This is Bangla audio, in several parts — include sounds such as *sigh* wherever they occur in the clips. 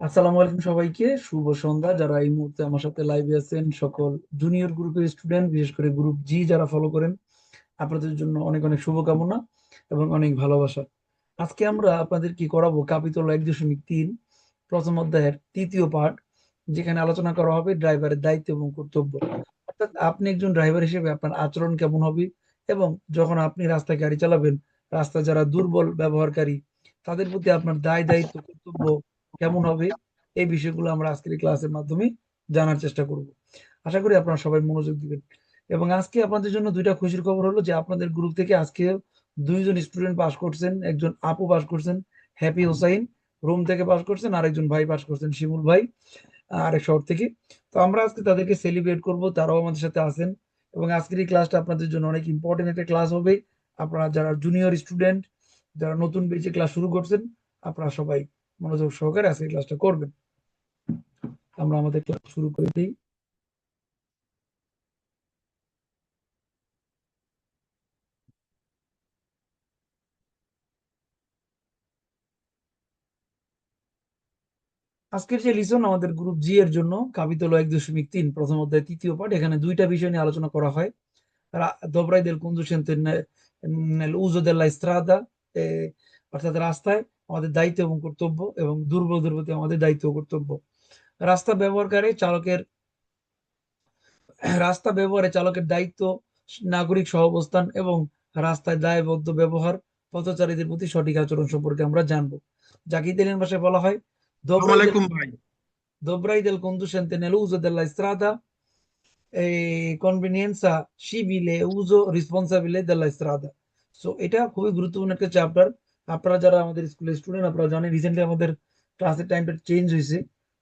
আসসালামু আলাইকুম সবাইকে, শুভ সন্ধ্যা। যারা এই মুহূর্তে আমার সাথে লাইভে আছেন, সকল জুনিয়র গ্রুপের স্টুডেন্ট বিশেষ করে গ্রুপ জি যারা ফলো করেন, আপনাদের জন্য অনেক অনেক শুভকামনা এবং অনেক ভালোবাসা। আজকে আমরা আপনাদের কি করাবো? কাপিতল এক দশমিক তিন, প্রথম অধ্যায়ের তৃতীয় পার্ট যেখানে আলোচনা করা হবে ড্রাইভারের দায়িত্ব এবং কর্তব্য। অর্থাৎ আপনি একজন ড্রাইভার হিসেবে আপনার আচরণ কেমন হবে এবং যখন আপনি রাস্তায় গাড়ি চালাবেন রাস্তায় যারা দুর্বল ব্যবহারকারী, তাদের প্রতি আপনার দায়, দায়িত্ব, কর্তব্য কেমন হবে, এই বিষয়গুলো আমরা আজকের ক্লাসের মাধ্যমে জানার চেষ্টা করব। আশা করি আপনারা সবাই মনোযোগ দিবেন। এবং আজকে আপনাদের জন্য দুইটা খুশির খবর হলো যে আপনাদের গ্রুপ থেকে আজকে দুইজন স্টুডেন্ট পাস করছেন, একজন আপু পাস করছেন হ্যাপি হোসাইন রোম থেকে পাস করছেন আর একজন ভাই পাস করছেন, শিমুল ভাই আরেক শহর থেকে। তো আমরা আজকে তাদেরকে সেলিব্রেট করব, তারাও আমাদের সাথে আছেন। এবং আজকের এই ক্লাসটা আপনাদের জন্য অনেক ইম্পর্টেন্ট একটা ক্লাস হবে। আপনারা যারা জুনিয়র স্টুডেন্ট যারা নতুন বেঁচে ক্লাস শুরু করছেন, আপনারা সবাই মনোযোগ সহকারে আজকে ক্লাসটা করবেন। আমরা আমাদের ক্লাস শুরু করে দিই। আজকের যে লিসন আমাদের গ্রুপ জি এর জন্য কাবিতল এক দশমিক তিন, প্রথম অধ্যায়, তৃতীয় পাঠ, এখানে দুইটা বিষয় নিয়ে আলোচনা করা হয়। conducente nell'uso della strada অর্থাৎ রাস্তায় আমাদের দায়িত্ব এবং কর্তব্য এবং দুর্বল দুর্বলতে আমাদের দায়িত্ব কর্তব্য। রাস্তা ব্যবহারকারী চালকের রাস্তা ব্যবহারে চালকের দায়িত্ব নাগরিক সহাবস্থান এবং রাস্তায় দায়বদ্ধ ব্যবহার পথচারীদের প্রতি সঠিক আচরণ সম্পর্কে আমরা জানব। যাকে ইতালিয়ান ভাষায় বলা হয় del conducente nell'uso della strada কনভিনিয়েন্সা সিভিলে উজো রেসপন্সাবিলে della strada সো এটা খুবই গুরুত্বপূর্ণ একটা চ্যাপ্টার আপনারা যারা আমাদের স্কুলের স্টুডেন্ট আপনারা জানেন রিসেন্টলি আমাদের ক্লাসের টাইমটা চেঞ্জ হয়েছে।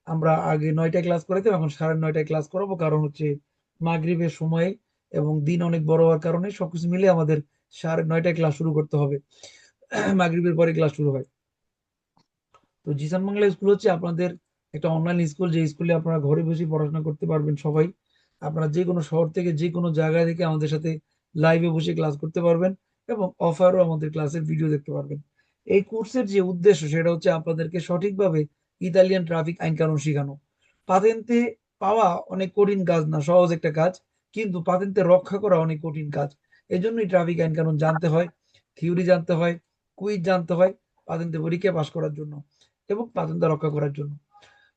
আমরা আগে নয়টায় ক্লাস করাইতাম, এখন সাড়ে নয়টায় ক্লাস করাবো। কারণ হচ্ছে মাগরিবের সময় এবং দিন অনেক বড় হওয়ার কারণে সবকিছু মিলে আমাদের সাড়ে নয়টায় ক্লাস শুরু করতে হবে। *clears throat* মাগরিবের পরে ক্লাস শুরু হয়। তো জিসান বাংলা স্কুল হচ্ছে আপনাদের একটা অনলাইন স্কুল যে স্কুলে আপনারা ঘরে বসে পড়াশোনা করতে পারবেন সবাই। আপনারা যে কোনো শহর থেকে যে কোনো জায়গা থেকে আমাদের সাথে লাইভে বসে ক্লাস করতে পারবেন এবং অফারও আমাদের ক্লাসের ভিডিও দেখতে পারবেন। এই কোর্সের যে উদ্দেশ্য সেটা হচ্ছে আপনাদেরকে সঠিকভাবে ইতালিয়ান ট্রাফিক আইন কানুন শেখানো। পাতেন্তে পাওয়া অনেক কঠিন কাজ না, সহজ একটা কাজ, কিন্তু পাতেন্তে রক্ষা করা অনেক কঠিন কাজ। এই জন্যই ট্রাফিক আইন কানুন জানতে হয়, থিওরি জানতে হয়, কুইজ জানতে হয় পাতেন্তে পরীক্ষা পাশ করার জন্য এবং পাতেন্তে রক্ষা করার জন্য।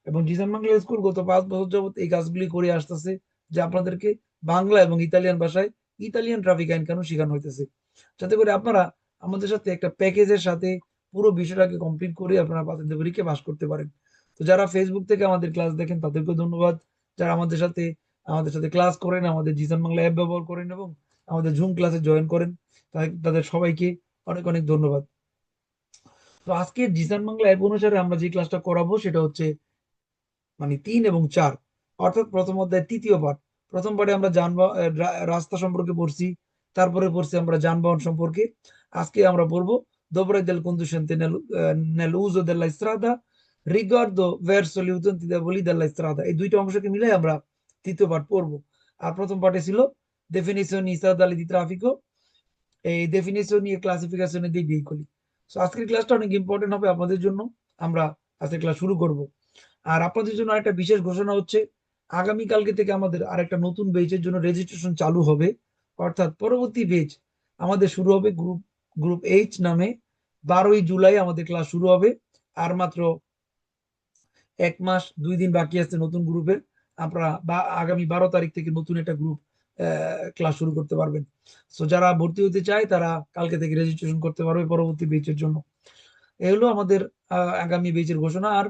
এবং জিসান বাংলা স্কুল গত পাঁচ বছর যাবত এই কাজগুলি করে আসতেছে, যে আপনাদেরকে বাংলা এবং ইতালিয়ান ভাষায় ইতালিয়ান ট্রাফিক আইন কানুন শেখানো হইতেছে। যাতে করে আপনারা আমাদের সাথে একটা প্যাকেজের সাথে পুরো বিষয়টাকে কমপ্লিট করে আপনারা পাতেন্দ্র পরীক্ষা পাস করতে পারেন। তো যারা ফেসবুক থেকে আমাদের ক্লাস দেখেন তাদেরকে ধন্যবাদ। যারা আমাদের সাথে আমাদের সাথে ক্লাস করেন, আমাদের জিসান বাংলা অ্যাপ ব্যবহার করেন এবং আমাদের জুম ক্লাসে জয়েন করেন, তাদের সবাইকে অনেক অনেক ধন্যবাদ। তো আজকে জিসান বাংলা অ্যাপ অনুসারে আমরা যে ক্লাসটা করাবো, সেটা হচ্ছে মানে তিন এবং চার। অর্থাৎ প্রথম অধ্যায় তৃতীয় পাঠ। প্রথম পাঠে আমরা যানবাহন রাস্তা সম্পর্কে পড়ছি, তারপরে পড়ছি আমরা যানবাহন সম্পর্কে। আজকে আমরা পড়ব dovrei del conducente nel, nell'uso della strada riguardo verso gli utenti deboli della strada এই দুইটা অংশকে মিলে আমরা তৃতীয় পাঠ পড়ব। আর প্রথম পাঠে ছিল definizioni stradali di traffico এই definizioni e classificazione dei veicoli so আজকের ক্লাসটা অনেক ইম্পর্টেন্ট হবে আপনাদের জন্য। আমরা আজকের ক্লাস শুরু করব। আর আপনাদের জন্য একটা বিশেষ ঘোষণা হচ্ছে আগামী কালকে থেকে আমাদের আরেকটা নতুন বেচের জন্য রেজিস্ট্রেশন চালু হবে। অর্থাৎ পরবর্তী বেচ আমাদের শুরু হবে গ্রুপ গ্রুপ এইচ নামে বারোই জুলাই আমাদের ক্লাস শুরু হবে। আর মাত্র এক মাস দুই দিন বাকি আছে নতুন গ্রুপের বা আগামী বারো তারিখ থেকে নতুন একটা গ্রুপ ক্লাস শুরু করতে পারবেন। সো যারা ভর্তি হতে চায়, তারা কালকে থেকে রেজিস্ট্রেশন করতে পারবে পরবর্তী বেচের জন্য। এ হলো আমাদের আগামী বেচের ঘোষণা। আর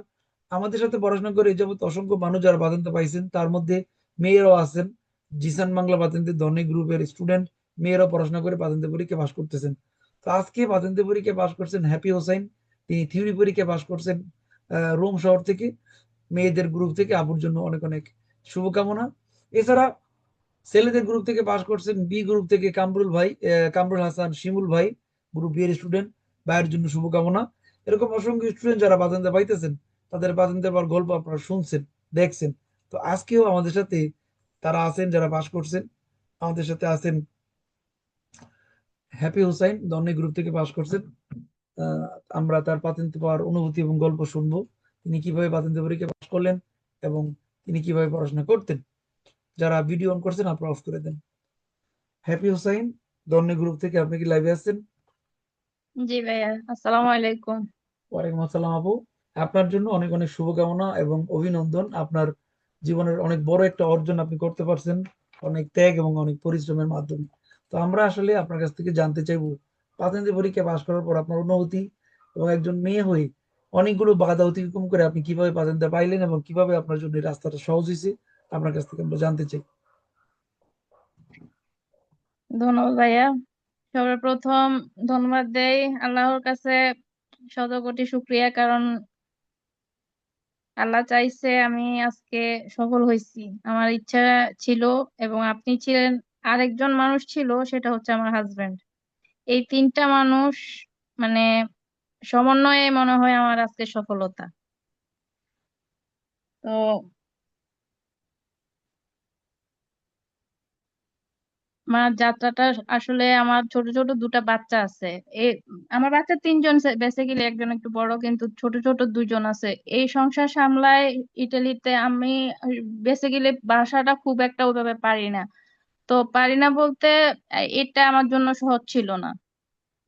আমাদের সাথে পড়াশোনা করে যাবত অসংখ্য মানুষ যারা বাতেন্তে পাইছেন, তার মধ্যে মেয়েরাও আছেন। জিসান বাংলা বাতেন্তে ধনী গ্রুপের স্টুডেন্ট মেয়েরাও পড়াশোনা করে পাতেন্তে পরীক্ষা পাশ করতেছেন। তো আজকে পাতেন্তে পরীক্ষা পাশ করছেন হ্যাপি হোসাইন তিনি থিওরি পরীক্ষা পাশ করছেন রোম শহর থেকে, মেয়েদের গ্রুপ থেকে আপুর জন্য অনেক অনেক শুভকামনা। এছাড়া ছেলেদের গ্রুপ থেকে পাশ করছেন বি গ্রুপ থেকে কামরুল ভাই কামরুল হাসান, শিমুল ভাই গ্রুপ বি এর স্টুডেন্ট ভাইয়ের জন্য শুভকামনা। এরকম অসংখ্য স্টুডেন্ট যারা বাতেন্তে পাইতেছেন, তাদের বাতেন্তে পাওয়ার গল্প আপনারা শুনছেন, দেখছেন। তো আজকেও আমাদের সাথে তারা আছেন, যারা পাশ করছেন, আমাদের সাথে আছেন হ্যাপি হুসাইন দন্নে গ্রুপ থেকে পাশ করছেন আমরা তার পাতেন্তে পাওয়ার অনুভূতি এবং গল্প শুনব। তিনি কীভাবে বাতিনতে পরীক্ষা পাস করলেন এবং তিনি কীভাবে পড়াশোনা করতেন। যারা ভিডিও অন করছেন আপনারা অফ করে দেন। হ্যাপি হোসাইন দন্নে গ্রুপ থেকে আপনি কি লাইভে আছেন? জি ভাইয়া আসসালামু আলাইকুম। ওয়ালাইকুম আসসালাম আপু। আপনার জন্য অনেক অনেক শুভকামনা এবং অভিনন্দন। আপনার জীবনের অনেক বড় একটা অর্জন আপনি করতে পারছেন। অনেক ত্যাগ এবং অনেক পরিশ্রমের মাধ্যমে। তো আমরা আসলে আপনার কাছ থেকে জানতে চাইব প্রাথমিক পরীক্ষা পাশ করার পর আপনার অনুভূতি এবং একজন মেয়ে হয়ে অনেকগুলো বাধা অতিক্রম করে আপনি কীভাবে প্রাথমিক পাইলেন এবং কীভাবে আপনার জন্য রাস্তাটা সহজ হয়েছে আপনার কাছ থেকে আমরা জানতে চাই। ধন্যবাদ ভাইয়া। সর্বপ্রথম ধন্যবাদ দেই। আল্লাহর কাছে শত কোটি শুকরিয়া, কারণ আল্লাহ চাইছে আমি আজকে সফল হয়েছি। আমার ইচ্ছা ছিল এবং আপনি ছিলেন আরেকজন মানুষ ছিল, সেটা হচ্ছে আমার হাজবেন্ড এই তিনটা মানুষ মানে সমন্বয়ে মনে হয় আমার আজকে সফলতা। তো আমার যাত্রাটা আসলে আমার ছোট ছোট দুটা বাচ্চা আছে। এ, আমার বাচ্চা তিনজন বেসিক্যালি একজন একটু বড়, কিন্তু ছোট ছোট দুজন আছে। এই সংসার সামলায় ইটালিতে আমি বেসিক্যালি ভাষাটা খুব একটা ওইভাবে পারি না। তো পারি না বলতে এটা আমার জন্য সহজ ছিল না।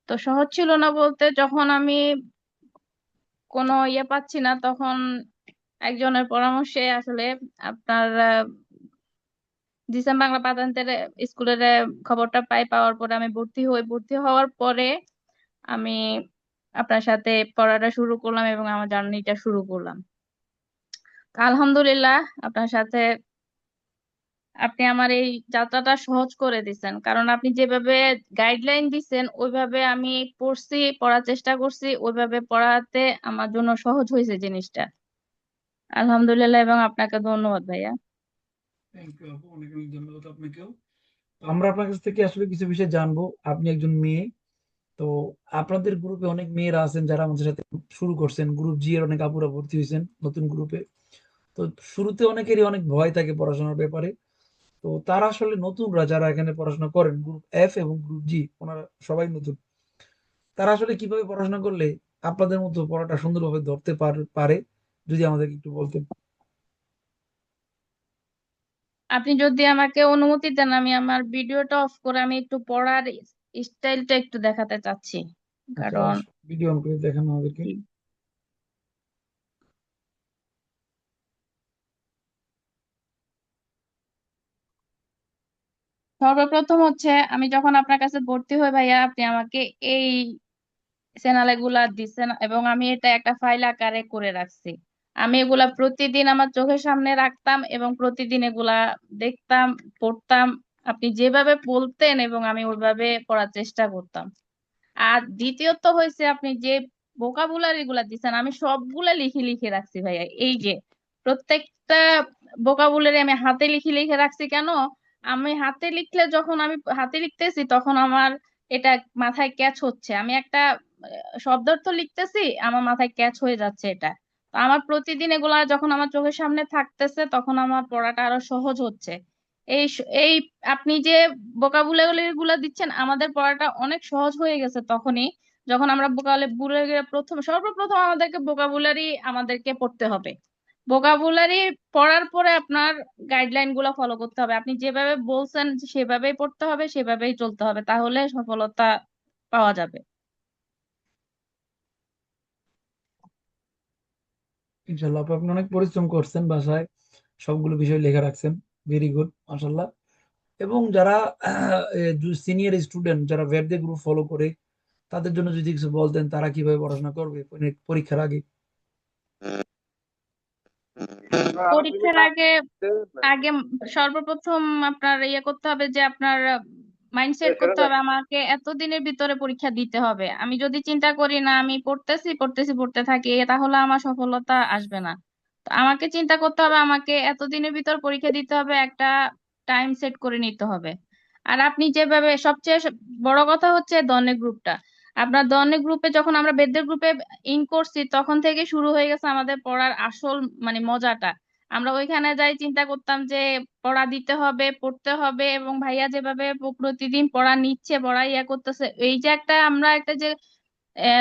তো সহজ ছিল না বলতে যখন আমি কোনো ইয়ে পাচ্ছি না, তখন একজনের পরামর্শে আসলে আপনার দিসাম বাংলা পাতান্তের স্কুলের খবরটা পাই, পাওয়ার পরে আমি ভর্তি হই। ভর্তি হওয়ার পরে আমি আপনার সাথে পড়াটা শুরু করলাম এবং আমার জার্নিটা শুরু করলাম। আলহামদুলিল্লাহ আপনার সাথে আপনি আমার এই যাত্রাটা সহজ করে দিছেন। কারণ আপনি যেভাবে গাইডলাইন দিছেন ওইভাবে আমি পড়ছি পড়ার চেষ্টা করছি ওইভাবে পড়াতে আমার জন্য সহজ হয়েছে জিনিসটা। আলহামদুলিল্লাহ এবং আপনাকে ধন্যবাদ ভাইয়া। থ্যাংক ইউ আপু। অনেক অনেক ধন্যবাদ আপনাকেও। আমরা আপনার কাছ থেকে আসলে কিছু বিষয় জানব। আপনি একজন মেয়ে। তো আপনাদের গ্রুপে অনেক মেয়েরা আছেন যারা আমাদের সাথে শুরু করছেন। গ্রুপ জি এর অনেক আপুরা ভর্তি হয়েছেন নতুন গ্রুপে তো শুরুতে অনেকেরই অনেক ভয় থাকে পড়াশোনার ব্যাপারে। তো তারা আসলে নতুনরা যারা এখানে পড়াশোনা করেন গ্রুপ এফ এবং গ্রুপ জি ওনারা সবাই নতুন। তারা আসলে কীভাবে পড়াশোনা করলে আপনাদের মতো পড়াটা সুন্দরভাবে ধরতে পার- যদি আমাদেরকে একটু বলতেন। আপনি যদি আমাকে অনুমতি দেন আমি আমার ভিডিওটা অফ করে আমি একটু পড়ার স্টাইলটা একটু দেখাতে চাচ্ছি। আচ্ছা কারণ ভিডিও অন করে দেখান আমাদেরকে। সর্বপ্রথম হচ্ছে আমি যখন আপনার কাছে ভর্তি হই ভাইয়া, আপনি আমাকে এই চ্যানেলে গুলা দিচ্ছেন এবং আমি এটা একটা ফাইল আকারে করে রাখছি। আমি এগুলা প্রতিদিন আমার চোখের সামনে রাখতাম এবং প্রতিদিন এগুলা দেখতাম, পড়তাম। আপনি যেভাবে বলতেন এবং আমি ওইভাবে পড়ার চেষ্টা করতাম। আর দ্বিতীয়ত হয়েছে আপনি যে ভোকাবুলারি গুলা দিচ্ছেন আমি সবগুলা লিখে লিখে রাখছি ভাইয়া। এই যে প্রত্যেকটা ভোকাবুলারি আমি হাতে লিখে লিখে রাখছি কেন? আমি হাতে লিখলে যখন আমি হাতে লিখতেছি, তখন আমার এটা মাথায় ক্যাচ হচ্ছে। আমি একটা শব্দার্থ লিখতেছি, আমার মাথায় ক্যাচ হয়ে যাচ্ছে এটা। তো আমার প্রতিদিন এগুলা যখন আমার চোখের সামনে থাকতেছে, তখন আমার পড়াটা আরও সহজ হচ্ছে। এই এই আপনি যে ভোকাবুলারি গুলা দিচ্ছেন, আমাদের পড়াটা অনেক সহজ হয়ে গেছে তখনই। যখন আমরা ভোকাবুলারি প্রথম, সর্বপ্রথম আমাদেরকে ভোকাবুলারি আমাদেরকে পড়তে হবে। ভোকাবুলারি পড়ার পরে আপনার গাইডলাইনগুলো ফলো করতে হবে। আপনি যেভাবে বলছেন সেভাবেই পড়তে হবে, সেভাবেই চলতে হবে, তাহলে সফলতা পাওয়া যাবে। ইনশাল্লাহ আপনি অনেক পরিশ্রম করছেন বাসায়, সবগুলো বিষয় লেখা রাখছেন ভেরি গুড মাশাল্লাহ এবং যারা সিনিয়র স্টুডেন্ট যারা ভ্যাবদে গ্রুপ ফলো করে, তাদের জন্য যদি কিছু বলতেন, তারা কীভাবে পড়াশোনা করবে, পরীক্ষার আগে? পরীক্ষার আগে আগে সর্বপ্রথম আপনার ইয়ে করতে হবে যে আপনার মাইন্ডসেট করতে হবে আমাকে এত দিনের ভিতরে পরীক্ষা দিতে হবে। আমি যদি চিন্তা করি না আমি পড়তেছি পড়তেছি পড়তে থাকি তাহলে আমার সফলতা আসবে না। তো আমাকে চিন্তা করতে হবে আমাকে এত দিনের ভিতর পরীক্ষা দিতে হবে একটা টাইম সেট করে নিতে হবে। আর আপনি যেভাবে সবচেয়ে বড় কথা হচ্ছে দনে গ্রুপটা আপনার দনে গ্রুপে যখন আমরা বেদের গ্রুপে ইন করছি, তখন থেকে শুরু হয়ে গেছে আমাদের পড়ার আসল মানে মজাটা। আমরা ওইখানে যাই, চিন্তা করতাম যে পড়া দিতে হবে, পড়তে হবে এবং ভাইয়া যেভাবে প্রতিদিন পড়া নিচ্ছে, পড়া ইয়া করতেছে, এই যে একটা আমরা একটা যে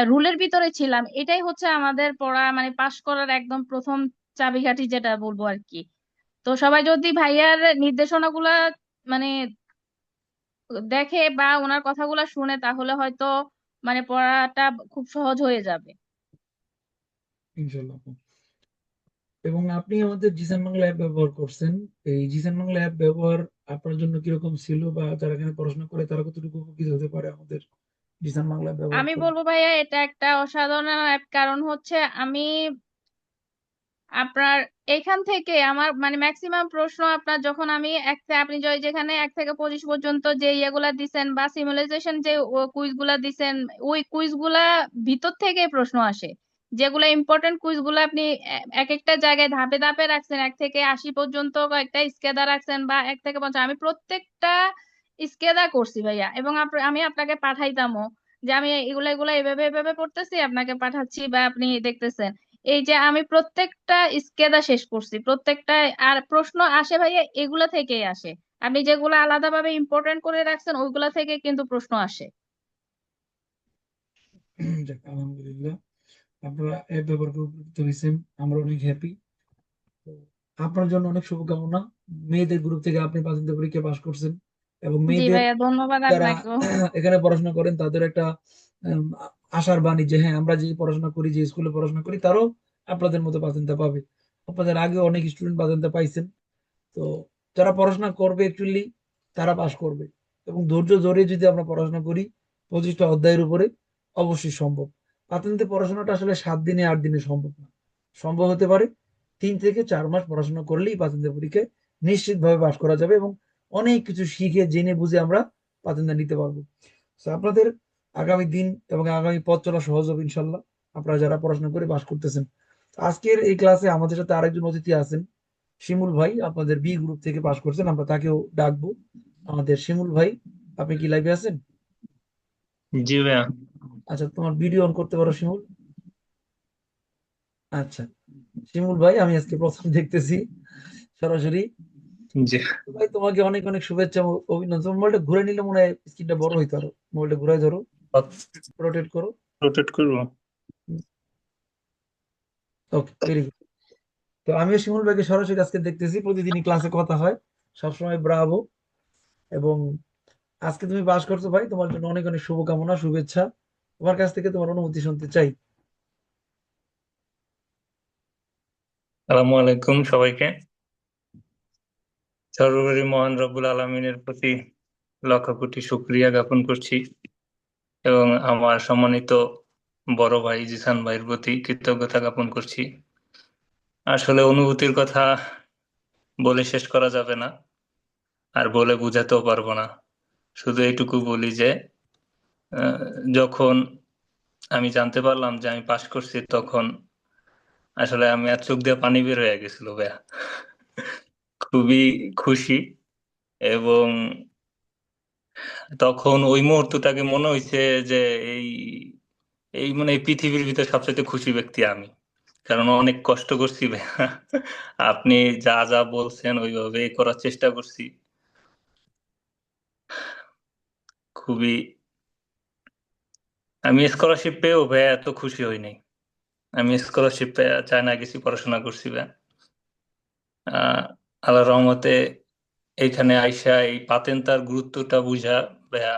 রুলের ভিতরে ছিলাম, এটাই হচ্ছে আমাদের পড়া মানে পাশ করার একদম প্রথম চাবিকাঠি যেটা বলব আর কি। তো সবাই যদি ভাইয়ার নির্দেশনাগুলা মানে দেখে বা ওনার কথাগুলা শুনে, তাহলে হয়তো মানে পড়াটা খুব সহজ হয়ে যাবে। ইনশাল্লাহ। এবং আপনি আমাদের জিসান বাংলা অ্যাপ ব্যবহার করছেন। এই জিসান বাংলা অ্যাপ ব্যবহার আপনার জন্য কীরকম ছিল বা যারা এখানে পড়াশোনা করে তারা কতটুকু উপকৃত হতে পারে আমাদের জিসান বাংলা অ্যাপ ব্যবহার আমি করে? বলব ভাইয়া এটা একটা অসাধারণ অ্যাপ কারণ হচ্ছে আমি আপনার এখান থেকে আমার মানে ম্যাক্সিমাম প্রশ্ন আপনার যখন আমি এক আপনি যেখানে এক থেকে পঁচিশ পর্যন্ত যে ইয়েগুলা দিছেন বা সিমুলাইজেশন যে কুইজগুলা দিছেন, ওই কুইজগুলা ভিতর থেকে প্রশ্ন আসে। যেগুলো ইম্পর্টেন্ট কুইজগুলো আপনি এক একটা জায়গায় ধাপে ধাপে রাখছেন, এক থেকে আশি পর্যন্ত কয়েকটা স্কেদা রাখছেন বা এক থেকে পঞ্চাশ। আমি প্রত্যেকটা স্কেদা করছি ভাইয়া এবং আমি আপনাকে পাঠাইতামও যে আমি এগুলা এগুলা এভাবে এভাবে পড়তেছি, আপনাকে পাঠাচ্ছি বা আপনি দেখতেছেন। এই যে আমি প্রত্যেকটা স্কেদা শেষ করছি প্রত্যেকটা আর প্রশ্ন আসে ভাইয়া এগুলা থেকেই আসে। আপনি যেগুলো আলাদাভাবে ইম্পর্টেন্ট করে রাখছেন ওইগুলা থেকে কিন্তু প্রশ্ন আসে। আলহামদুলিল্লাহ। আপনারা করে উপকৃত হয়েছেন আমরা অনেক হ্যাপি আপনার জন্য অনেক শুভকামনা। মেয়েদের গ্রুপ থেকে আপনি পাঁচটা পরীক্ষা পাশ করছেন এবং মেয়েদের ভাইয়া ধন্যবাদ যারা এখানে পড়াশোনা করেন তাদের একটা আশার বাণী যে হ্যাঁ আমরা যে পড়াশোনা করি, যে স্কুলে পড়াশোনা করি, তারাও আপনাদের মতো পাতেন্তা পাবে। আপনাদের আগে অনেক স্টুডেন্ট পাতেন্তা পাইছেন। তো যারা পড়াশোনা করবে অ্যাকচুয়ালি তারা পাশ করবে। এবং ধৈর্য ধরে যদি আমরা পড়াশোনা করি, পঁচিশটা অধ্যায়ের উপরে অবশ্যই সম্ভব। পাতেন্তে পড়াশোনাটা আসলে সাত দিনে, আট দিনে সম্ভব না। সম্ভব হতে পারে তিন থেকে চার মাস পড়াশোনা করলেই পাতেন্তে পরীক্ষায় নিশ্চিতভাবে পাশ করা যাবে এবং অনেক কিছু শিখে, জেনে, বুঝে আমরা পাতেন্তা নিতে পারব। আপনাদের আগামী দিন এবং আগামী পথ চলা সহজ হবে ইনশাল্লাহ। আপনারা যারা পড়াশোনা করে বাস করতেছেন। আজকের এই ক্লাসে আমাদের সাথে আরেকজন অতিথি আছেন শিমুল ভাই। আপনাদের বি গ্রুপ থেকে পাশ করছেন আমরা তাকেও ডাকবো। আমাদের শিমুল ভাই আপনি কি লাইভে আছেন? জি ভাইয়া। আচ্ছা তোমার ভিডিও অন করতে পারো শিমুল? আচ্ছা শিমুল ভাই আমি আজকে প্রথম দেখতেছি সরাসরি। জি। ভাই তোমাকে অনেক অনেক শুভেচ্ছা অভিনন্দন। মোবাইলটা ঘুরে নিলে মনে হয় স্ক্রিনটা বড় হইতো আরও। মোবাইলটা ঘুরাই ধরো। রোটেট করো। রোটেট করব। ওকে ভেরি গুড তো আমিও শিমুল ভাইকে সরাসরি আজকে দেখতেছি প্রতিদিনই ক্লাসে কথা হয়। সবসময় ব্রাভো এবং আজকে তুমি করছ ভাই তোমার জন্য অনেক অনেক শুভকামনা শুভেচ্ছা। তোমার কাছ থেকে তোমার অনুমতি শুনতে চাই। আসসালামু আলাইকুম সবাইকে। সর্বোপরি মহান রব্বুল আলমিনের প্রতি লক্ষ কোটি শুকরিয়া জ্ঞাপন করছি। এবং আমার সম্মানিত বড় ভাই জিসান ভাইয়ের প্রতি কৃতজ্ঞতা জ্ঞাপন করছি। আসলে অনুভূতির কথা বলে শেষ করা যাবে না, আর বলে বোঝাতেও পারব না। শুধু এইটুকু বলি যে যখন আমি জানতে পারলাম যে আমি পাশ করছি, তখন আসলে আমি আর চোখ দিয়ে পানি বের হয়ে গেছিল, ভাইয়া। খুবই খুশি এবং তখন ওই মুহূর্তটাকে মনে হয়েছে যে এই এই মানে পৃথিবীর ভিতরে সবচেয়ে খুশি ব্যক্তি আমি। কারণ অনেক কষ্ট করছি আপনি যা যা বলছেন ওইভাবে করার চেষ্টা করছি। খুবই, আমি স্কলারশিপ পেয়েও ভাইয়া এত খুশি হই নাই। আমি স্কলারশিপ চায়না গেছি পড়াশোনা করছি ভাইয়া। আল্লাহ রহমতে এইখানে আইসা এই পাতেন্তার গুরুত্বটা বুঝা, ভাইয়া।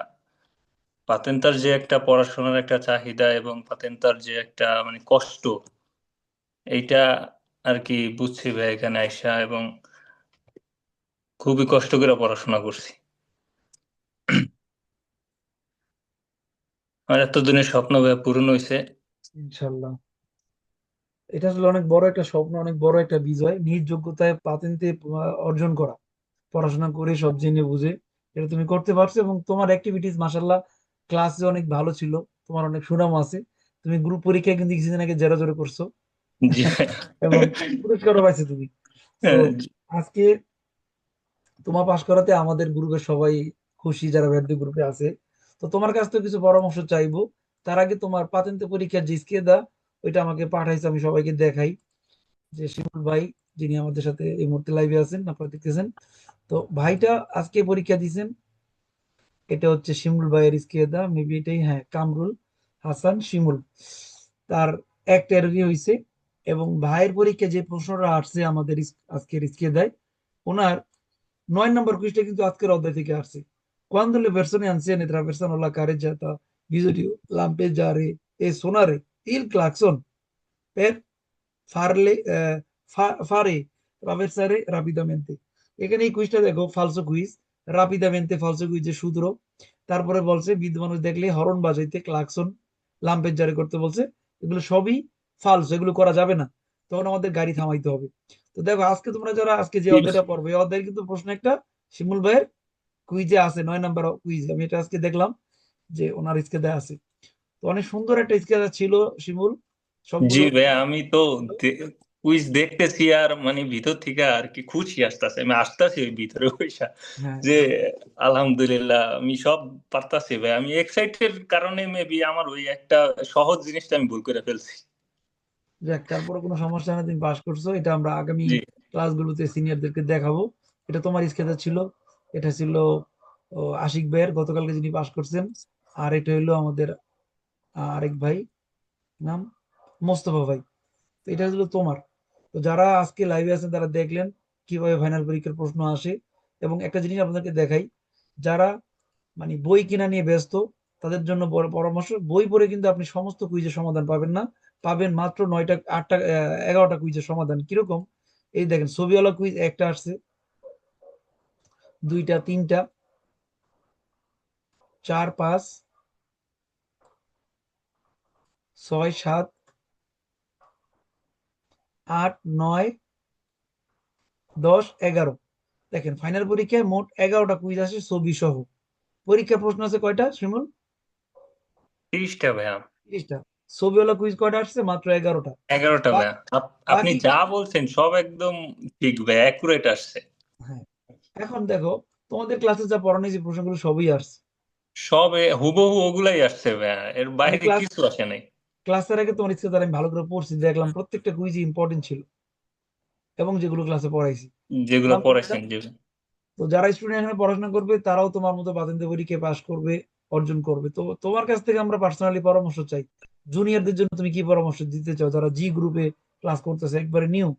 পাতেন্তার যে একটা পড়াশোনার একটা চাহিদা এবং পাতেন্তার যে একটা মানে কষ্ট, এইটা আর কি বুঝছি ভাই এখানে আইসা এবং খুবই কষ্ট করে পড়াশোনা করছি। *clears throat* আর এতদিনের স্বপ্ন ভাই পূরণ হয়েছে ইনশাল্লাহ এটা আসলে অনেক বড় একটা স্বপ্ন, অনেক বড় একটা বিজয়। নিজ যোগ্যতায় পাতেন্তে অর্জন করা। পড়াশোনা করে সব জেনে বুঝে এটা তুমি করতে পারছ এবং তোমার অ্যাক্টিভিটিস মাসাল্লাহ ক্লাসে অনেক ভালো ছিল তোমার অনেক সুনাম আছে। তুমি গ্রুপ পরীক্ষায় কিন্তু কিছুদিন আগে জেরা জোরে করছ। এবং পুরস্কারও পাইছো তুমি। আজকে তোমার পাশ করাতে আমাদের গ্রুপের সবাই খুশি যারা ভ্যাটদি গ্রুপে আছে। তো তোমার কাছ থেকে কিছু পরামর্শ চাইব। তার আগে তোমার পাতেন্তে পরীক্ষার যে স্কেদা ওইটা আমাকে পাঠাইছে আমি সবাইকে দেখাই। যে শিমুল ভাই যিনি আমাদের সাথে এই মুহূর্তে লাইভে আছেন আপনারা দেখতেছেন। তো ভাইটা আজকে পরীক্ষা দিয়েছেন। এটা হচ্ছে শিমুল ভাইয়ের স্কেদা মেবি এটাই হ্যাঁ কামরুল হাসান শিমুল তার একটা এরকই হয়েছে এবং ভাইয়ের পরীক্ষায় যে প্রশ্নটা আসছে আমাদের ইস- আজকের দেয় ওনার নয় নম্বর কুইজটা কিন্তু আজকের অধ্যায় থেকে আসছে। Quando le persone anziane attraversano la carreggiata bisogna lampeggiare e suonare il clacson per farle eh, fare attraversare rapidamente এখানে এই কুইজটা দেখো ফালসো কুইজ রাপিদামেন্তে ফালসো কুইজের সূত্র। তারপরে বলছে বৃদ্ধ মানুষ দেখলে হরন বাজাইতে ক্লাকসন লাম্পের জারি করতে বলছে এগুলো সবই ফালসো এগুলো করা যাবে না। তখন আমাদের গাড়ি থামাইতে হবে। তো দেখো আজকে তোমরা যারা আজকে যে। অধ্যায়টা পড়বে এই অধ্যায়ের কিন্তু প্রশ্ন একটা শিমুল ভাইয়ের কুইজে আছে নয় নাম্বার কুইজ আমি এটা আজকে দেখলাম যে ওনার স্কেদে আছে। তো অনেক সুন্দর একটা স্কেদা ছিল শিমুল। জি ভাই আমি তো কুইজ দেখতেছি আর মানে ভিতর থেকে আর কি খুশি আসতেছে। আমি আসতেছি ওই ভিতরে পয়সা হ্যাঁ। যে আলহামদুলিল্লাহ আমি সব পারতাছি ভাই। আমি এক্সাইটেড কারণে মেবি আমার ওই একটা সহজ জিনিসটা আমি ভুল করে ফেলছি। যাক তারপরে কোনো সমস্যা না তুমি পাস করছ। এটা আমরা আগামী ক্লাসগুলোতে সিনিয়রদেরকে দেখাবো। এটা তোমার স্কেচে ছিল। এটা ছিল আশিক ভাইয়ের। গতকালকে যিনি পাস করছেন। আর এটা হইল আমাদের আরেক ভাই। নাম মোস্তফা ভাই। তো এটা হলো তোমার। তো যারা আজকে লাইভে আছেন, তারা দেখলেন কীভাবে ফাইনাল পরীক্ষার প্রশ্ন আসে। এবং একটা জিনিস আপনাদেরকে দেখাই, যারা মানে বই কিনা নিয়ে ব্যস্ত, তাদের জন্য পরামর্শ, বই পড়ে কিন্তু আপনি সমস্ত কুইজের সমাধান পাবেন না। পাবেন মাত্র নয়টা, আটটা এগারোটা কুইজের সমাধান। কীরকম? এই দেখেন, ছবিওয়ালা কুইজ একটা আসছে, দুইটা, তিনটা, চার, পাঁচ, ছয়, সাত আট নয় দশ এগারো। দেখেন ফাইনাল পরীক্ষায় মোট এগারোটা কুইজ আসে ছবি সহ পরীক্ষা প্রশ্ন আছে কয়টা শিমুল? তিরিশটা ভাইয়া। তিরিশটা। ছবিওয়ালা কুইজ কয়টা আসছে? মাত্র এগারোটা। এগারোটা ভাইয়া। আপনি যা বলছেন সব একদম ঠিক ভাই অ্যাকুরেট আসছে। হ্যাঁ। এখন দেখো তোমাদের ক্লাসে যা পড়ানো যে প্রশ্নগুলো সবই আসছে। সব হুবহু ওগুলাই আসছে ভাইয়া। এর বাইরে কিছু আসে নাই। ক্লাসের আগে তোমার ইচ্ছে আমি ভালো করে পড়ছি দেখলাম প্রত্যেকটা কুইজই ইম্পর্টেন্ট ছিল এবং যেগুলো ক্লাসে পড়াইছি। যেগুলো পড়াইছেন তো যারা স্টুডেন্ট এখানে পড়াশোনা করবে তারাও তোমার মতো বাতিনতে পরীক্ষায় পাশ করবে অর্জন করবে। তো তোমার কাছ থেকে আমরা পার্সোনালি পরামর্শ চাই। জুনিয়রদের জন্য তুমি কি পরামর্শ দিতে চাও? যারা জি গ্রুপে ক্লাস করতেছে একবারে নিউ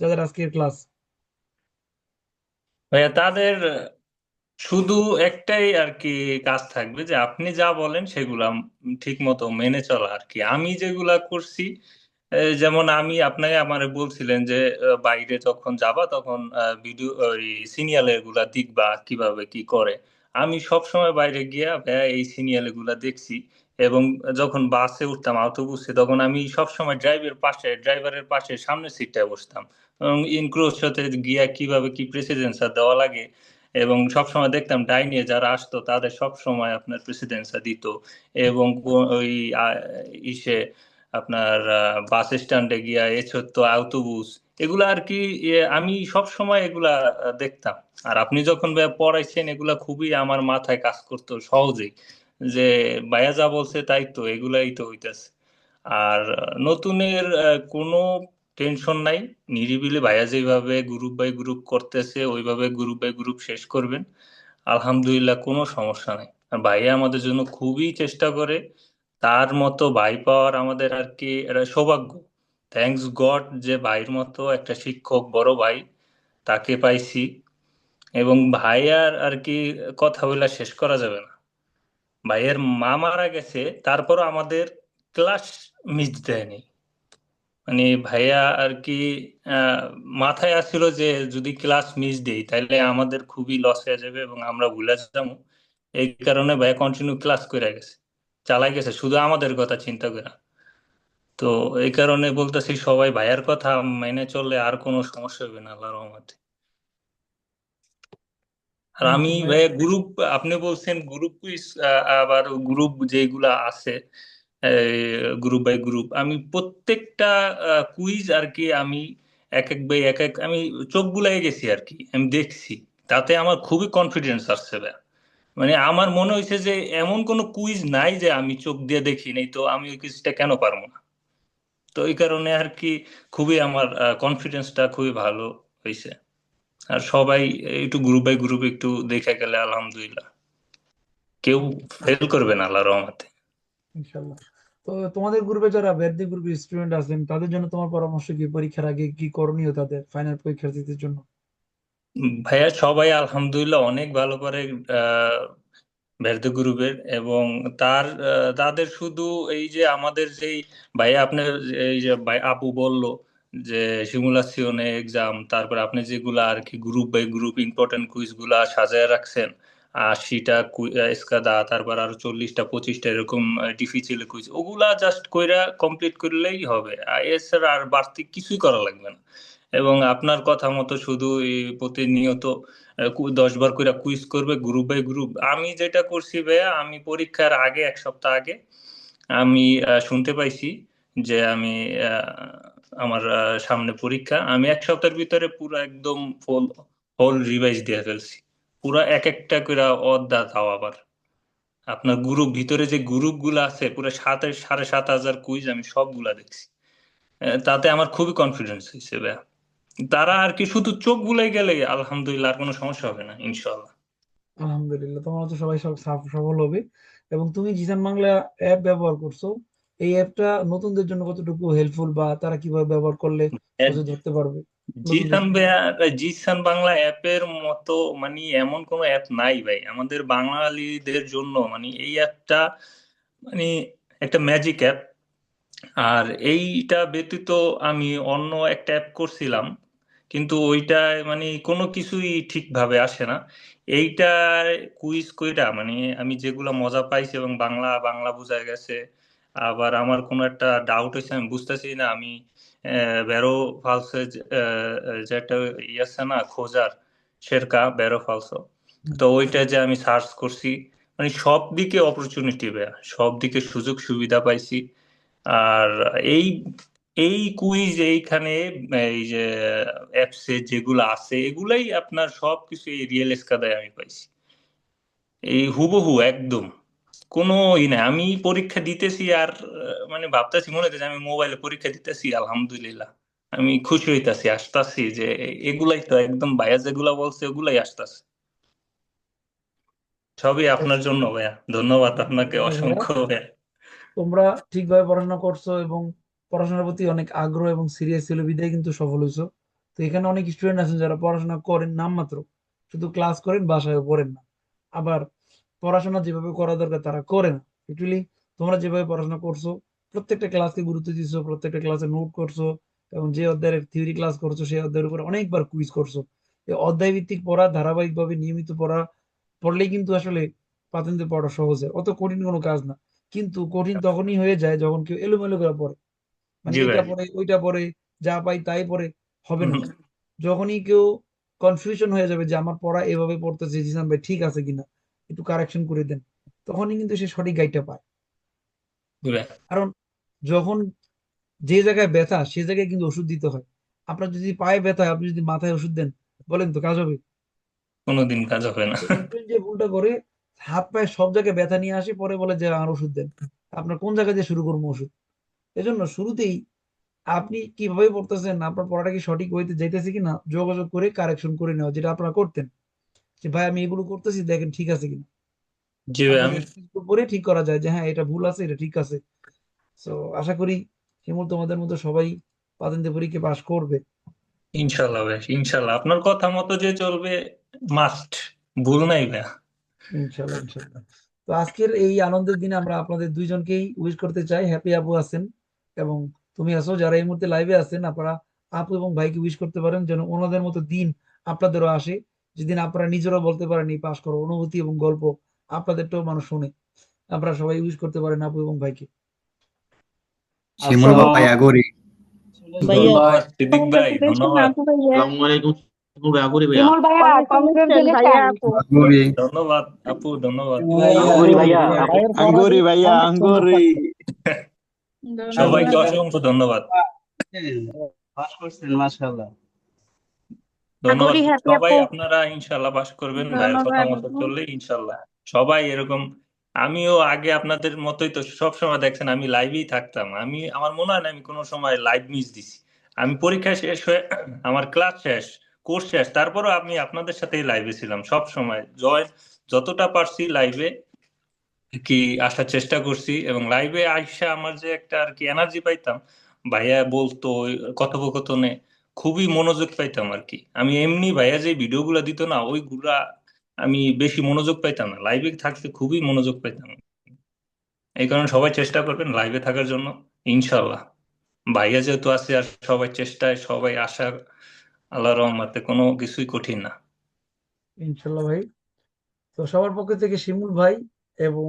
যাদের আজকের ক্লাস ভাইয়া তাদের শুধু একটাই আর কি কাজ থাকবে যে আপনি যা বলেন সেগুলা ঠিক মতো মেনে চলা আর কি আমি যেগুলা করছি যেমন আমি আপনাকে আমারে বলছিলেন যে বাইরে যখন যাবা তখন ভিডিও ওই সিরিয়ালগুলা দেখবা কীভাবে কি করে। আমি সব সময় বাইরে গিয়া এই সিরিয়ালগুলা দেখছি এবং যখন বাসে উঠতাম অটোবুসে তখন আমি সব সময় ড্রাইভের পাশে ড্রাইভারের পাশে সামনের সিটটায় বসতাম। এবং ইনক্রোজ সাথে গিয়া কীভাবে কি প্রেসিডেন্সা দেওয়া লাগে এবং সবসময় দেখতাম ডাইনে যারা আসতো, তাদের সব সময় আপনার প্রেসিডেন্সা দিত। এবং ওই ইসে আপনার বাস স্ট্যান্ডে গিয়া এছত্য আউটোবুস এগুলা আর কি আমি সব সময় এগুলা দেখতাম। আর আপনি যখন পড়াইছেন, এগুলা খুবই আমার মাথায় কাজ করতো সহজেই যে, ভাইয়া যা বলছে তাই তো, এগুলাই তো হইতাছে। আর নতুনের কোনো টেনশন নাই, নিরিবিলি ভাইয়া যেভাবে গ্রুপ বাই গ্রুপ করতেছে, ওইভাবে গ্রুপ বাই গ্রুপ শেষ করবেন। আলহামদুলিল্লাহ কোনো সমস্যা নাই। আর ভাইয়া আমাদের জন্য খুবই চেষ্টা করে, তার মতো ভাই পাওয়ার আমাদের আর কি এটা সৌভাগ্য। থ্যাঙ্কস গড যে ভাইয়ের মতো একটা শিক্ষক, বড় ভাই, তাকে পাইছি। এবং ভাইয়ার আর কি কথা বলে শেষ করা যাবে না। ভাইয়ের মা মারা গেছে, তারপরও আমাদের ক্লাস মিস দেয়নি। মানে ভাইয়া আর কি মাথায় আসছিল যে যদি ক্লাস মিস দেই তাহলে আমাদের খুবই লস হয়ে যাবে এবং আমরা ভুলে যাব। এই কারণে ভাইয়া কন্টিনিউ ক্লাস করে গেছে চালাই গেছে শুধু আমাদের কথা চিন্তা করে। তো এই কারণে বলতেছি সবাই ভাইয়ার কথা মেনে চললে আর কোনো সমস্যা হবে না আল্লাহর রহমতে। আর আমি ভাইয়া গ্রুপ আপনি বলছেন গ্রুপ কুইজ আবার গ্রুপ যেগুলা আছে গ্রুপ বাই গ্রুপ আমি প্রত্যেকটা কুইজ আর কি আমি এক এক বাই এক এক, আমি চোখ বুলাই গেছি আর কি আমি দেখছি। তাতে আমার খুবই কনফিডেন্স আসছে মানে আমার মনে হয়েছে যে এমন কোনো কুইজ নাই যে আমি চোখ দিয়ে দেখি নাই, তো আমি ওই কুইজটা কেন পারব না? তো এই কারণে আর কি খুবই আমার কনফিডেন্সটা খুবই ভালো হয়েছে আর সবাই একটু গ্রুপ বাই গ্রুপ একটু দেখে গেলে আলহামদুলিল্লাহ। কেউ ফেল করবে না আল্লাহর রহমতে। ইনশাল্লাহ তো তোমাদের গ্রুপে যারা ব্যাধি গ্রুপের স্টুডেন্ট আছেন, তাদের জন্য তোমার পরামর্শ কি? পরীক্ষার আগে কি করণীয় তাদের ফাইনাল পরীক্ষার্থীদের জন্য? ভাইয়া, সবাই আলহামদুলিল্লাহ অনেক ভালো করে ভেরদে গ্রুপের এবং তার তাদের শুধু এই যে আমাদের যেই, ভাইয়া আপনার এই যে ভাই আপু বলল যে সিমুলেশনে এক্সাম তারপর আপনি যেগুলা আর কি গ্রুপ বাই গ্রুপ ইম্পর্টেন্ট কুইজগুলা সাজায় রাখছেন আশিটা এসকাদা তারপর আরও চল্লিশটা, পঁচিশটা এরকম ডিফিচিল কুইজ ওগুলা জাস্ট কইরা কমপ্লিট করলেই হবে। এছাড়া আর বাড়তি কিছুই করা লাগবে না। এবং আপনার কথা মতো শুধু প্রতিনিয়ত দশ বার করে কুইজ করবে গ্রুপ বাই গ্রুপ আমি যেটা করছি ভাইয়া, আমি পরীক্ষার আগে, এক সপ্তাহ আগে, আমি শুনতে পাইছি যে আমি আমার সামনে পরীক্ষা। আমি এক সপ্তাহের ভিতরে পুরো একদম ফুল হোল রিভাইজ দিয়ে ফেলছি। পুরো এক একটা করে অধ্যা তাও আবার। আপনার গ্রুপ ভিতরে যে গ্রুপগুলো আছে পুরো সাত সাড়ে সাত হাজার কুইজ আমি সবগুলা দেখছি। তাতে আমার খুবই কনফিডেন্স হয়েছে ভাইয়া। তারা আর কি শুধু চোখ বুলাই গেলে আলহামদুলিল্লাহ আর কোনো সমস্যা হবে না ইনশাল্লাহ আলহামদুলিল্লাহ তোমার তো সবাই সব সফল হবে এবং তুমি জিসান বাংলা অ্যাপ ব্যবহার করছ এই অ্যাপটা নতুনদের জন্য কতটুকু হেল্পফুল বা তারা কীভাবে ব্যবহার করলে ধরতে পারবে? জিসান ভাইয়া জিসান বাংলা অ্যাপের মতো মানে এমন কোনো অ্যাপ নাই ভাই। আমাদের বাঙালিদের জন্য মানে এই অ্যাপটা মানে একটা ম্যাজিক অ্যাপ আর এইটা ব্যতীত আমি অন্য একটা অ্যাপ করছিলাম, কিন্তু ওইটায় মানে কোনো কিছুই ঠিকভাবে আসে না। এইটা কুইজ কইরা মানে আমি যেগুলো মজা পাইছি এবং বাংলা বাংলা বোঝা গেছে, আবার আমার কোনো একটা ডাউট হয়েছে, আমি বুঝতেছি না, আমি ব্যারো ফালসে যেটা ইয়ে আছে না, খোঁজার শেরকা ব্যারো ফালসো তো ওইটা যে আমি সার্চ করছি মানে সব দিকে অপরচুনিটি ভাইয়া, সব দিকে সুযোগ সুবিধা পাইছি। আর এই এই কুইজ এইখানে, এই যে অ্যাপসে যেগুলো আছে, এগুলাই আপনার সবকিছু এই রিয়েল এসকাদায় আমি পাইছি। এই হুবহু, একদম। কোনো ই নাই। আমি পরীক্ষা দিতেছি আর মানে ভাবতেছি মনে হচ্ছে আমি মোবাইলে পরীক্ষা দিতেছি আলহামদুলিল্লাহ। আমি খুশি হইতাছি আসতাছি যে এগুলাই তো একদম ভাইয়া যেগুলা বলছে ওগুলাই আসতাছে। সবই আপনার জন্য ভাইয়া। ধন্যবাদ আপনাকে অসংখ্য ভাইয়া। তোমরা ঠিকভাবে পড়াশোনা করছ এবং পড়াশোনার প্রতি অনেক আগ্রহ এবং সিরিয়াস ছিল বিদায় কিন্তু সফল হয়েছো তো এখানে অনেক স্টুডেন্ট আছেন যারা পড়াশোনা করেন নামমাত্র শুধু ক্লাস করেন বাসায় পড়েন না। আবার পড়াশোনা যেভাবে করা দরকার তারা করে না। অ্যাকচুয়ালি তোমরা যেভাবে পড়াশোনা করছ প্রত্যেকটা ক্লাসকে গুরুত্ব দিচ্ছ প্রত্যেকটা ক্লাসে নোট করছ এবং যে অধ্যায়ের থিওরি ক্লাস করছ সেই অধ্যায়ের উপর অনেকবার কুইজ করছ। এই অধ্যায় ভিত্তিক পড়া ধারাবাহিকভাবে নিয়মিত পড়া পড়লেই কিন্তু আসলে পাতেন্তে পড়া সহজ হয়। অত কঠিন কোনো কাজ না। কিন্তু কঠিন তখনই হয়ে যায় যখন কেউ এলোমেলো করে পড়ে। মানে এটা পড়ে ওইটা পড়ে যা পাই তাই পড়ে হবে না। যখনই কেউ কনফিউশন হয়ে যাবে যে আমার পড়া এভাবে পড়তেছে জিসান ভাই ঠিক আছে কিনা? একটু কারেকশন করে দেন তখনই কিন্তু সে সঠিক গাইডটা পায়। কারণ যখন যে জায়গায় ব্যথা সে জায়গায় কিন্তু ওষুধ দিতে হয়। আপনার যদি পায়ে ব্যথা আপনি যদি মাথায় ওষুধ দেন বলেন তো কাজ হবে? কোনোদিন কাজ হবে না। যে ভুলটা করে হাত পায়ে সব জায়গায় ব্যথা নিয়ে আসে পরে বলে যে আমার ওষুধ দেন। আপনার কোন জায়গা দিয়ে শুরু করব ওষুধ? এজন্য শুরুতেই আপনি কীভাবে পড়তেছেন আপনার পড়াটা কি সঠিক হইতে যাইতেছে কিনা যোগাযোগ করে কারেকশন করে নেওয়া যেটা আপনারা করতেন। যে ভাই আমি এগুলো করতেছি দেখেন ঠিক আছে কিনা? জি ভাই আমি পরে ঠিক করা যায় যে হ্যাঁ এটা ভুল আছে এটা ঠিক আছে। তো আশা করি শিমুল তোমাদের মতো সবাই পাতেন্তে পরীক্ষা পাশ করবে। ইনশাল্লাহ ভাই ইনশাল্লাহ আপনার কথা মতো যে চলবে মাস্ট ভুল নাই ভাই। ইনশাল্লাহ ইনশাল্লাহ তো আজকের এই আনন্দের দিনে আমরা আপনাদের দুইজনকেই উইশ করতে চাই হ্যাপি আপু আছেন এবং তুমি আসো যারা এই মুহূর্তে লাইভে আছেন আপনারা আপু এবং ভাইকে উইশ করতে পারেন যেন ওনাদের মতো দিন আপনাদেরও আসে। যেদিন আপনারা নিজেরাও বলতে পারেন এই পাশ করো অনুভূতি এবং গল্প আপনাদেরটাও মানুষ শুনে। আপনারা সবাই ইউজ করতে পারেন আপু এবং ভাইকে। শিমুল ভাই আগরি। ধন্যবাদ ভাই আসসালামু আলাইকুম আপু। ধন্যবাদ সবাইকে অসংখ্য ধন্যবাদ। পাস করছেন মাশাআল্লাহ। ধন্যবাদ। সবাই আপনারা ইনশাল্লাহ পাশ করবেন ভাইয়ের কথা মতো চললে ইনশাল্লাহ সবাই এরকম আমিও আগে আপনাদের মতোই তো সব সময় দেখছেন আমি লাইভেই থাকতাম। আমি আমার মনে হয় না আমি কোনো সময় লাইভ মিস দিছি। আমি পরীক্ষা শেষ হয়ে আমার ক্লাস শেষ কোর্স শেষ তারপরও আমি আপনাদের সাথেই লাইভে ছিলাম সব সময় জয় যতটা পারছি লাইভে কি আসার চেষ্টা করছি এবং লাইভে আইসা আমার যে একটা আর কি এনার্জি পাইতাম ভাইয়া বলতো কথোপকথনে খুবই মনোযোগ পাইতাম আর কি আমি এমনি ভাইয়া যে ভিডিওগুলো দিত না, ওইগুলা আমি বেশি মনোযোগ পাইতাম না। লাইভে থাকতে খুবই মনোযোগ পাইতাম। এই কারণে সবাই চেষ্টা করবেন লাইভে থাকার জন্য ইনশাল্লাহ ভাইয়া যেহেতু আছে আর সবাই চেষ্টায়, সবাই আশা আল্লাহ রহমতে কোনো কিছুই কঠিন না। ইনশাল্লাহ ভাই। তো সবার পক্ষ থেকে শিমুল ভাই এবং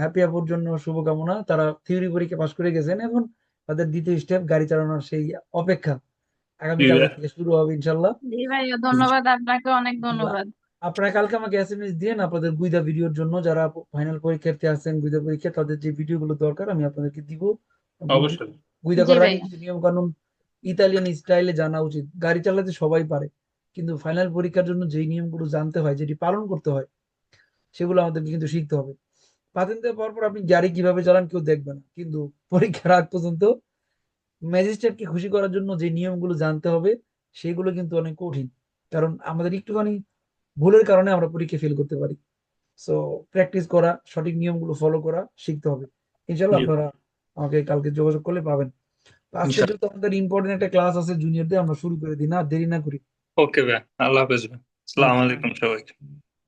হ্যাপি আপুর জন্য শুভকামনা। তারা থিওরি পরীক্ষা পাশ করে গেছেন। এখন তাদের দ্বিতীয় স্টেপ গাড়ি চালানোর সেই অপেক্ষা। আগামীকাল থেকে শুরু হবে ইনশাল্লাহ জি ভাইয়া ধন্যবাদ আপনাকে অনেক ধন্যবাদ। আপনারা কালকে আমাকে এসএমএস দিয়েন আপনাদের গুইদা ভিডিওর জন্য যারা ফাইনাল পরীক্ষার্থী আছেন গুইদা পরীক্ষা তাদের যে ভিডিওগুলো দরকার আমি আপনাদেরকে দিব। অবশ্যই। গুইদা করার কিছু নিয়ম কানুন ইতালিয়ান স্টাইলে জানা উচিত। গাড়ি চালাতে সবাই পারে কিন্তু ফাইনাল পরীক্ষার জন্য যেই নিয়মগুলো জানতে হয় যেটি পালন করতে হয় সেগুলো আমাদেরকে কিন্তু শিখতে হবে। পাতেন দেওয়ার পর পর আপনি গাড়ি কীভাবে চালান কেউ দেখবে না। কিন্তু পরীক্ষার আগ পর্যন্ত ম্যাজিস্ট্রেটকে খুশি করার জন্য যে নিয়মগুলো জানতে হবে সেগুলো কিন্তু অনেক কঠিন। কারণ আমাদের একটুখানি ভুলের কারণে আমরা পরীক্ষা ফেল করতে পারি। সো প্র্যাকটিস করা সঠিক নিয়মগুলো ফলো করা শিখতে হবে। ইনশাল্লাহ আপনারা আমাকে কালকে যোগাযোগ করলে পাবেন। আজকে। যেহেতু আমাদের ইম্পর্টেন্ট একটা ক্লাস আছে জুনিয়রদের আমরা শুরু করে দিই। না দেরি না করি। ওকে ভাই। আল্লাহ হাফেজ ভাই। আসসালামু আলাইকুম সবাইকে।